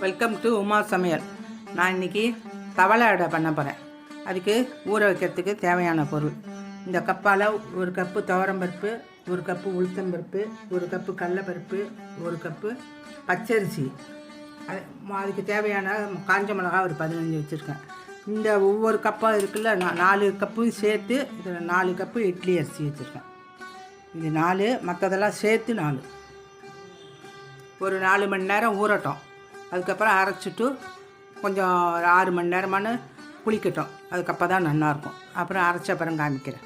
Welcome to Uma சமையல். நான் இன்னைக்கு தவளை அடை பண்ண போகிறேன் அதுக்கு ஊற வைக்கிறதுக்கு தேவையான பொருள். இந்த கப்பால் ஒரு கப்பு துவரம்பருப்பு ஒரு கப்பு உளுத்தம்பருப்பு ஒரு கப்பு கடலப்பருப்பு ஒரு கப்பு பச்சரிசி. அது அதுக்கு தேவையான காஞ்ச மிளகா ஒரு பதினஞ்சு வச்சுருக்கேன். இந்த ஒவ்வொரு கப்பாக இருக்குல்ல நான் நாலு கப்பும் சேர்த்து இதில் நாலு கப்பு இட்லி அரிசி வச்சுருக்கேன். இது நாலு மற்றதெல்லாம் சேர்த்து நாலு. ஒரு நாலு மணி நேரம் ஊறட்டும். அதுக்கப்புறம் அரைச்சிட்டு கொஞ்சம் ஒரு ஆறு மணி நேரமான புளிக்கட்டும் அதுக்கப்புறம் தான் நல்லாயிருக்கும் அப்புறம் அரைச்ச அப்புறம் காமிக்கிறேன்.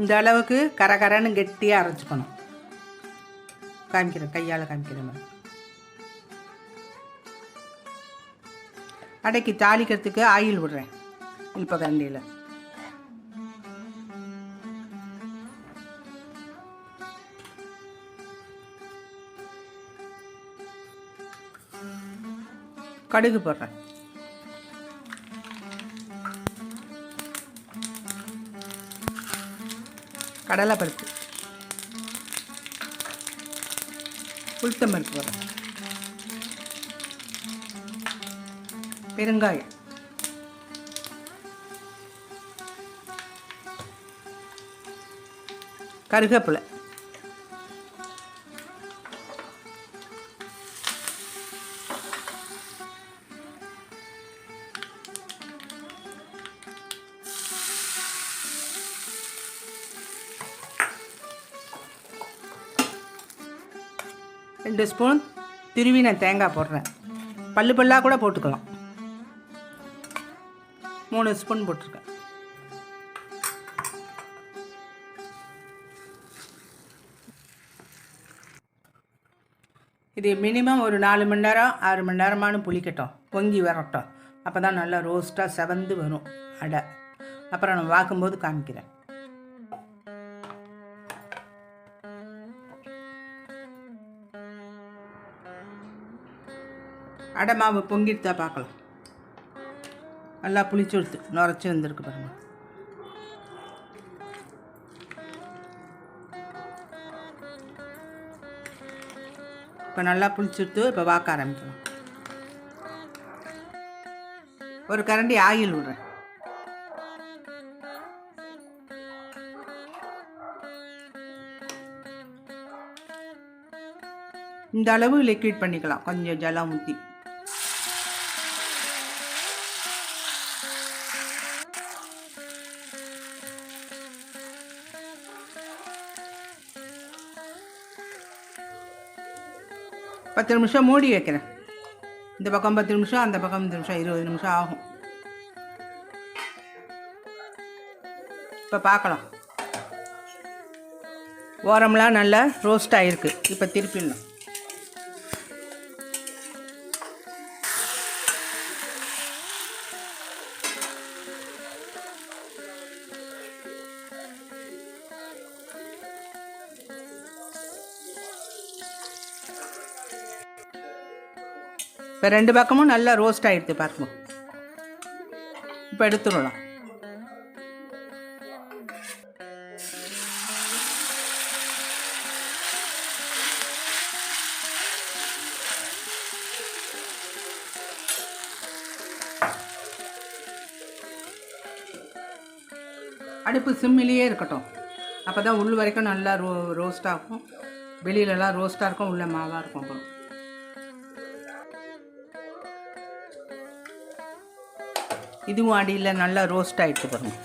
இந்த அளவுக்கு கரகரன்னு கெட்டியாக அரைச்சிக்கணும். காமிக்கிறேன் கையால் காமிக்கிறேன் மேடம். தாளிக்கிறதுக்கு ஆயில் விடுறேன். இப்போ கண்டியில் கடுகு போடுறேன். கடலைப்பருப்பு உளுத்தம்பருப்பு போடுறேன். பெருங்காயம். கருகப்பிலை. ரெண்டு ஸ்பூன் திருவின தேங்காய் போடுறேன். பல்லு பல்லாக கூட போட்டுக்கலாம். மூணு ஸ்பூன் போட்டிருக்கேன். இது மினிமம் ஒரு நாலு மணி நேரம் ஆறு மணி நேரமான புளிக்கட்டும். பொங்கி வரட்டும். அப்போ தான் நல்லா ரோஸ்ட்டாக செவந்து வரும். அடை. அப்புறம் நான் வாக்கும்போது காமிக்கிறேன். அடை மாவு பொங்கிடுதா பார்க்கலாம். நல்லா புளிச்சு கொடுத்து நுரைச்சி வந்திருக்கு பாருங்க. இப்போ நல்லா புளிச்சுடுத்து இப்போ வாக்க ஆரம்பிக்கலாம். ஒரு கரண்டி ஆயில் விடுறேன். இந்த அளவு லிக்விட் பண்ணிக்கலாம். கொஞ்சம் ஜலம் ஊற்றி பத்து நிமிஷம் மூடி வைக்கிறேன். இந்த பக்கம் பத்து நிமிஷம் அந்த பக்கம் பத்து நிமிஷம் இருபது நிமிஷம் ஆகும். இப்போ பார்க்கலாம். ஓரம்லாம் நல்லா ரோஸ்ட் ஆகிருக்கு இப்போ திருப்பிடணும். இப்போ ரெண்டு பக்கமும் நல்லா ரோஸ்ட் ஆகிடுது பாருங்க. இப்போ எடுத்துடலாம். அடுப்பு சிம்மிலேயே இருக்கட்டும். அப்போ தான் உள் வரைக்கும் நல்லா ரோ ரோஸ்ட் ஆகும். வெளியிலலாம் ரோஸ்ட்டாக இருக்கும் உள்ள மாவாக இருக்கும் அப்புறம் இதுவும் அடியில் நல்லா ரோஸ்ட் ஆகிட்டு பாருங்க.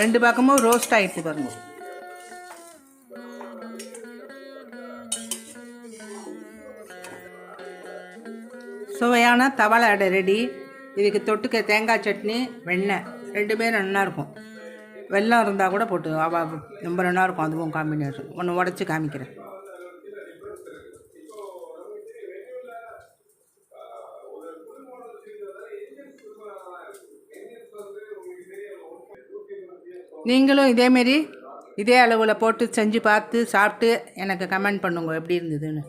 ரெண்டு பக்கமும் ரோஸ்ட் ஆகிட்டு பாருங்க. சுவையான தவளை அடை ரெடி. இதுக்கு தொட்டுக்க தேங்காய் சட்னி வெண்ணெய். ரெண்டுமே நல்லா இருக்கும். வெள்ளம் இருந்தால் கூட போட்டு ரொம்ப நல்லா இருக்கும். அதுவும் காம்பினேஷன் ஒன்று உடச்சி காமிக்கிறேன். நீங்களும் இதேமாரி இதே அளவில் போட்டு செஞ்சு பார்த்து சாப்பிட்டு எனக்கு கமெண்ட் பண்ணுங்க எப்படி இருந்ததுன்னு.